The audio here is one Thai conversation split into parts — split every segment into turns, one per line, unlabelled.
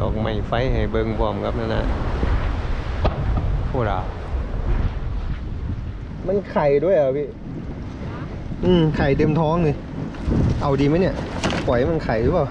ดอกไม้ไฟให้เบิ่งพร้อมครับนั่นน่ะโครามันไข่ด้วยเหรอพี่ อืม ไข่เต็มท้องเลย เอาดีไหมเนี่ย ปล่อยให้มันไข่หรือเปล่า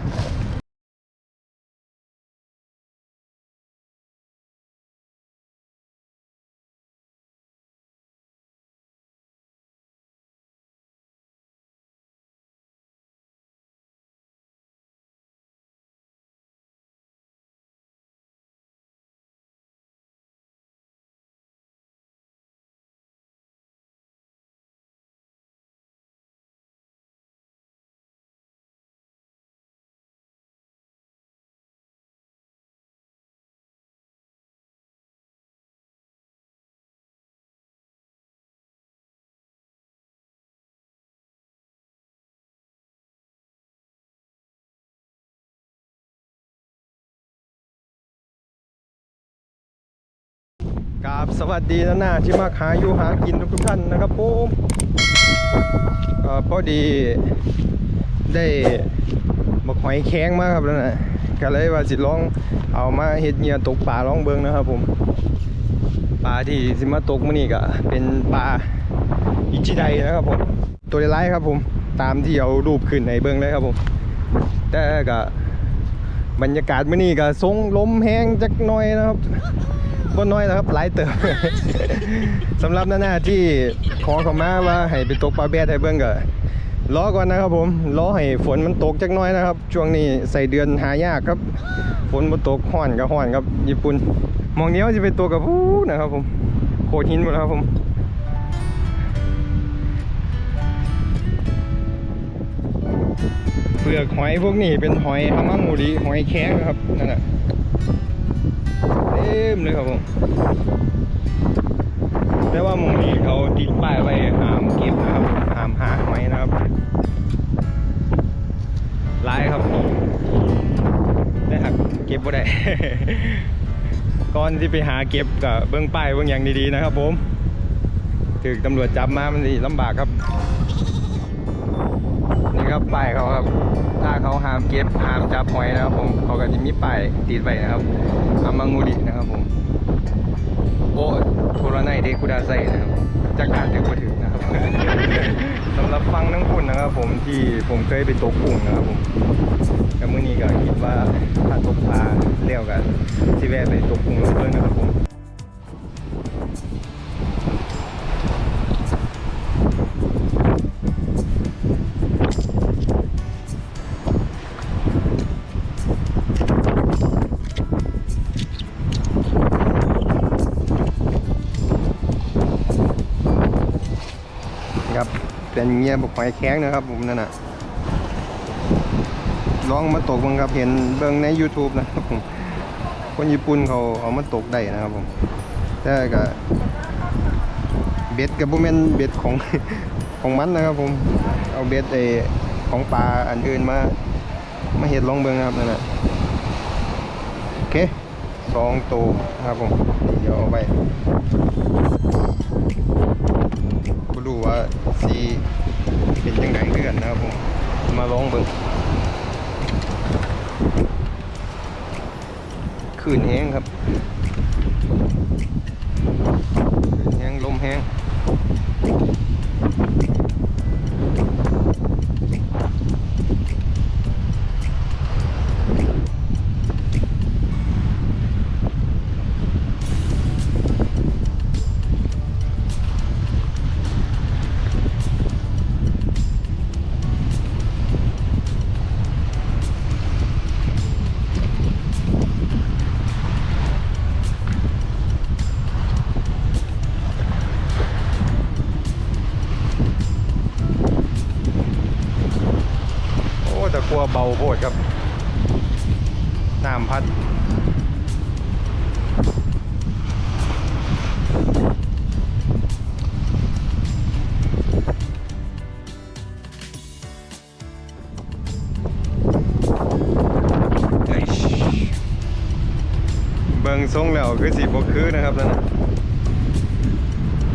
กราบสวัสดีนะหน้าที่มาหาอยู่หากินทุกท่านนะครับผมเอ่อพอดีได้บักหอยแข้งมาครับแล้วนะก็เลยว่าสิลองเอามาเฮ็ดเหยื่อตกปลาลองเบิงนะครับผมปลาที่สิมาตกมื้อนี้ก็เป็นปลาอิจิไดนะครับผมตัวไร้ครับผมตามที่เอารูปขึ้นในเบิงเลยครับผมแต่ก็บรรยากาศมื้อนี้ก็ทรงลมแห้งจักหน่อยนะครับ บ่น้อยนะครับหลายเติม สำหรับหน้าที่ขอเขามาว่าให้ไปตกปลาแบดให้เบิ่งก็รอก่อนนะครับผมรอให้ฝนมันตกจักน้อยนะครับ ช่วงนี้ใส่เดือนหายากครับ ฝนบ่ตกห้อนก็ห้อนครับ ญี่ปุ่นมองเนี้ว่าจะเป็นตัวกับผู้นะครับผมโขดหินหมดแล้วครับผมเปลือกหอยพวกนี้เป็นหอยฮามามูริหอยแข้งนะครับนั่นน่ะ เต็มเลยครับผมแต่ว่ามองนี้เขาติดป้ายไว้ห้ามเก็บนะครับห้ามหาหอยนะครับหลายครับได้หักเก็บบ่ได้ก่อนที่ไปหาเก็บกับเบื้องป้ายเบื้องอย่างดีๆนะครับ ผมถึกตำรวจจับมามันสิลำบากครับนี่ครับป้ายเขาครับ ถ้าเขาหามเก็บหามจับหอยนะครับผมเขาก็จะมีป้ายติดไว้นะครับอามังงูดินะครับผมโอโทรไนเดคุดาไซนะครับจากการถึงมาถึงนะครับสำหรับฟังทั้งคุณนะครับ ผมที่ผมเคยไปตกกุ้งนะครับผมกับมื้อนี้ก็คิดว่าถ้าตกปลาเลี้ยวกันที่แวะไปตกกุ้งลงเพิ่นนะครับผม เป็นเงี้ยบกหอยแข้งนะครับผมนั่นน่ะลองมาตกบ้างครับเห็นเบิ่งใน YouTube นะครับผมคนญี่ปุ่นเขาเอามาตกได้นะครับผมแต่ก็เบ็ดกับบุเมนเบ็ดของของมันนะครับผมเอาเบ็ดไอของปลาอันอื่นมามาเห็ดลองเบิ่งนะครับนั่นน่ะโอเคสองตัวนะครับผมเดี๋ยวเอาไป ว่าสีเป็นยังไงเพื่อนนะครับผมมาลองเบิ่งคืนแห้งครับคืนแห้งลมแห้ง ครับน้ำพัดเบิ่งทรงแล้วคือสีบกคือนะครับนั่นนะ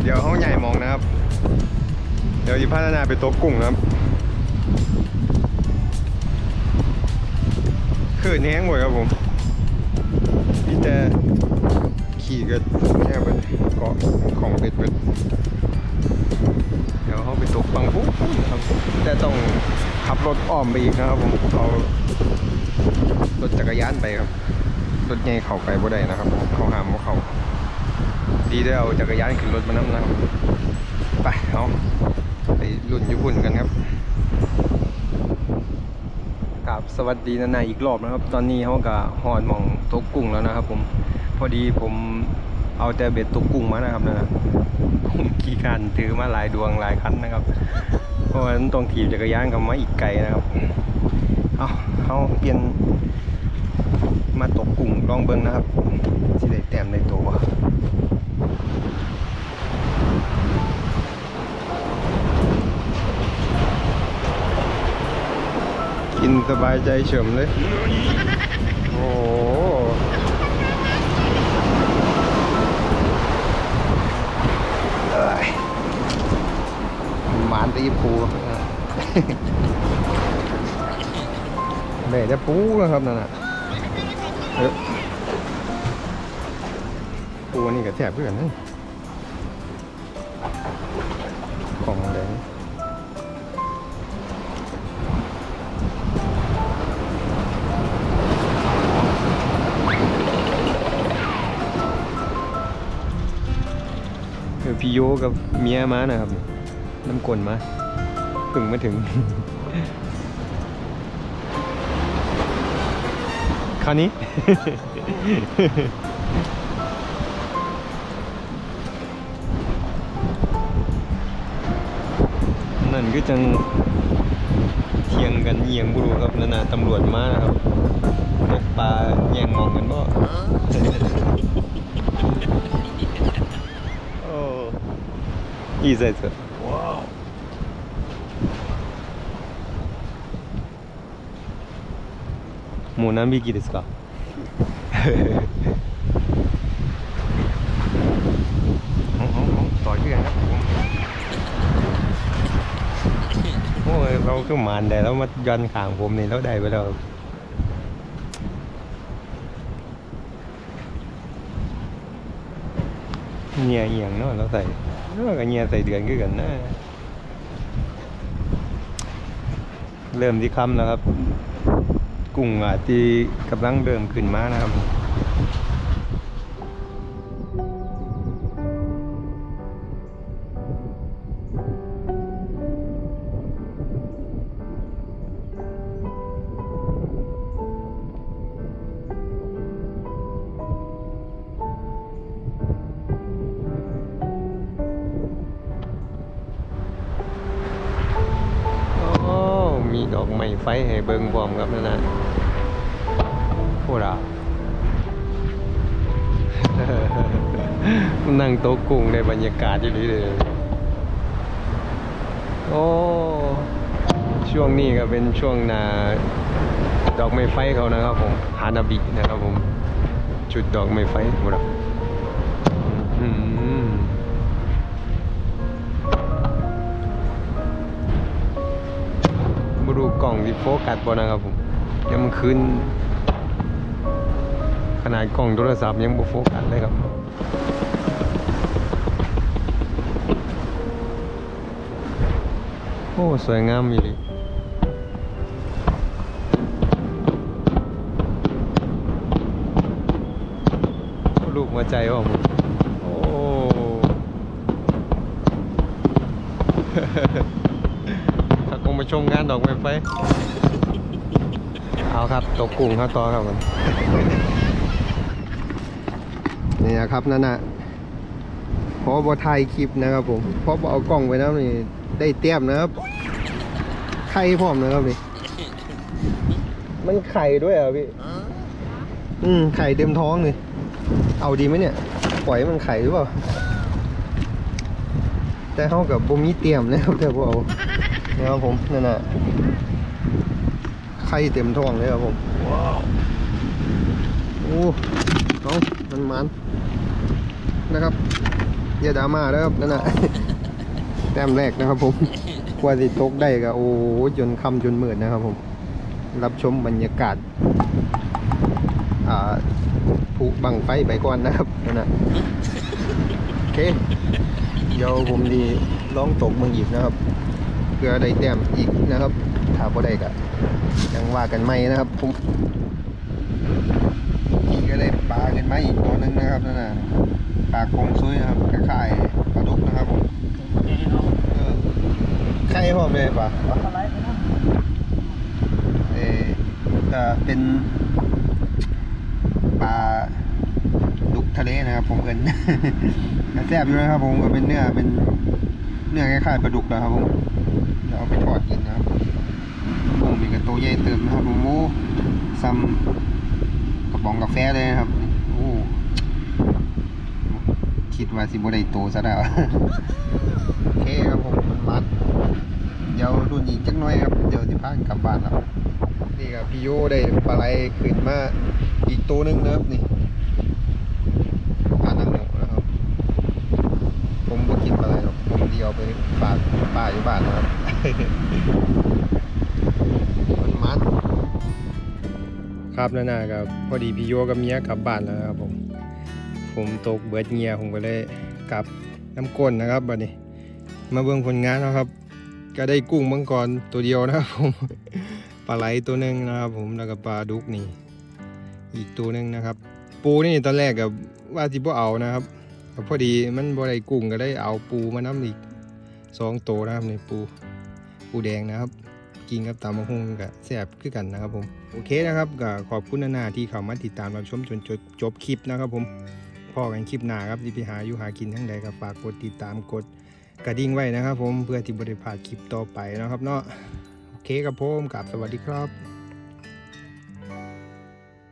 เดี๋ยวเขาใหญ่มองนะครับ เดี๋ยวจะพัฒนาไปตัวกุ้งนะครับ ขึ้นแห้งหมดครับผมแต่ขี่ก็แค่เบิดเกาะของเบ็ดเบิดเดี๋ยวเขาไปตกฟังปุ๊บครับแต่ต้องขับรถอ้อมไปอีกนะครับผมเอารถจักรยานไปครับรถใหญ่เข้าไปบ่ได้นะครับเขาห้ามว่าเขาดีได้เอาจักรยานขึ้นรถมานํนะครับไปเอาไปรุ่นญี่ปุ่นกันครับ สวัสดีนานาอีกรอบนะครับ ตอนนี้เขาก็หอดมองตกกุ้งแล้วนะครับ ผมพอดีผมเอาแต่เบ็ดตกกุ้งมานะครับนะผมขี่คันถือมาหลายดวงหลายคันนะครับ เพราะว่ามันต้องถีบจักรยานกับมาอีกไกลนะครับเอาเขาเปลี่ยนมาตกกุ้งลองเบิ้งนะครับสิได้แต้มในตัว กินสบายใจเฉิมเลย โอ้หเอ้ยมานตีปูเดี๋ยวจะปูนะครับนั่นน่ะเอ้ยปูนี่ก็แทบเพื่อนนะ โยกับเมียมานะครับ น้ำกลนมาเพึ่งมาถึง คราวนี้ นั่นก็จังเทียงกันเอียงบุรุครับนั่นน่ะตำรวจมานะครับตกปลาแย่งมองกันบ่ いいサイズもう何匹ですかต่อยเพื่อนครับผมโอ้ยเราก็หมานแต่แล้วมาย้อนข่างผมนี่แล้วได้ไปแล้วเงียเอียงเนาะเราใส่เนาะ ก็เงียใส่เดือนคือกันนะเริ่มที่คำแล้วครับ กุ้งอาจจะกำลังเริ่มขึ้นมานะครับ ฟให้เบิ่งพร้อมครับนั่นนะโคตรอะนั่งโต๊ะกุ้งในบรรยากาศอยู่ดีเลยโอ้ช่วงนี้ก็เป็นช่วงนาดอกไม้ไฟเขานะครับผมฮานาบินะครับผม จุดดอกไม้ไฟหมดอะอื้ ล่องที่โฟกัสบอนะครับผมยังมันขึ้น ขนาดกล่องโทรศัพท์ยังบ่โฟกัสเลยครับโอ้สวยงามอีหลีลูกหัวใจว่าผมโอ้ ชมงานดอกไม้ไฟ เอาครับตกกุ้งครับต่อครับผมนี่นะครับนั่นน่ะพอบอถ่ายคลิปนะครับผมเพราะเอากล้องไว้นะนี่ได้เตรียมนะครับไข่พร้อมนะครับนี่มันไข่ด้วยเหรอพี่อืมไข่เต็มท้องเลยเอาดีไหมเนี่ย ปล่อยให้มันไข่หรือเปล่า แต่เขากับบ่มีเตรียมนะครับแต่พวกเอา นะครับผมนั่นน่ะไข่เต็มท้องเลยครับผมว้าวโอ้เอามันมันนะครับอย่าดราม่านะครับนั่นน่ะแต้มแรกนะครับผมกว่าสิตกได้ก็โอ้จนค่ำจนมืดนะครับผม รับชมบรรยากาศอ่าผูกบังไฟไปก่อนนะครับนั่นนะโอเค เดี๋ยวผมดีลองตกเมืองอีกนะครับ เพื่อได้แต้มอีกนะครับ ถ้าบ่ได้ก็ยังว่ากันไม่นะครับผมนี่ก็ได้ปลากันมาอีกตัวหนึงนะครับนั่นน่ะปลากงซุยนะครับคล้ายๆปลาดุกนะครับผมเออไข่หอมเลยปะเออก็เป็นปลาดุกทะเลนะครับ ผมเอินแซ่บอยู่นะครับผมก็เป็นเนื้อเป็นเนื้อคล้ายๆปลาดุกนะครับผม เดี๋ยวเอาไปทอดกินนะครับผมมีกระโตวใหญ่เติมนะครับผมโอ้ซ้ำกระป๋องกาแฟเลยนะครับโอ้คิดว่าสิบ่ได้โตซะแล้วโอเคครับผมมันมัดเดี๋ยวรุ่นอีกจักหน้อยครับเดี๋ยวสิพากันกลับบ้านครับนี่ครับพี่โยได้ปลาไหลขึ้นมาอีกตัวหนึงนะครับนี่ปลานังหนูนะครับ ผมก็กินปลาไหลหรอกผมเดียวไปฝากป้าอยู่บ้านนะครับ มันมัดครับนั่นน่ะครับพอดีพี่โยกับเมียกลับบ้านแล้วครับผม ผมตกเบิดเงียผมก็เลยกลับน้ำก้นนะครับบัดนี้ มาเบิ่งผลงานนะครับ ก็ได้กุ้งมังกรตัวเดียวนะครับผมปลาไหลตัวหนึ่งนะครับ ผมแล้วก็ปลาดุกนี่ อีกตัวหนึ่งนะครับ ปูนี่ตอนแรกกับว่าสิบ่เอานะครับแต่พอดีมันบ่ได้กุ้งก็ได้เอาปูมาน้ำอีกสองตัวนะครับในปู ปูแดงนะครับ กินกับตามะฮงกับแซ่บคือกันนะครับผมโอเคนะครับก็ขอบคุณนานาที่เข้ามาติดตามรับชมจนจบจบคลิปนะครับผมพอกันคลิปหน้าครับที่ไปหาอยู่หากินทั้งใดก็ฝากกดติดตามกดกระดิ่งไว้นะครับ ผมเพื่อที่บริพลาดคลิปต่อไปนะครับเนาะโอเคครับผมกับสวัสดีครับ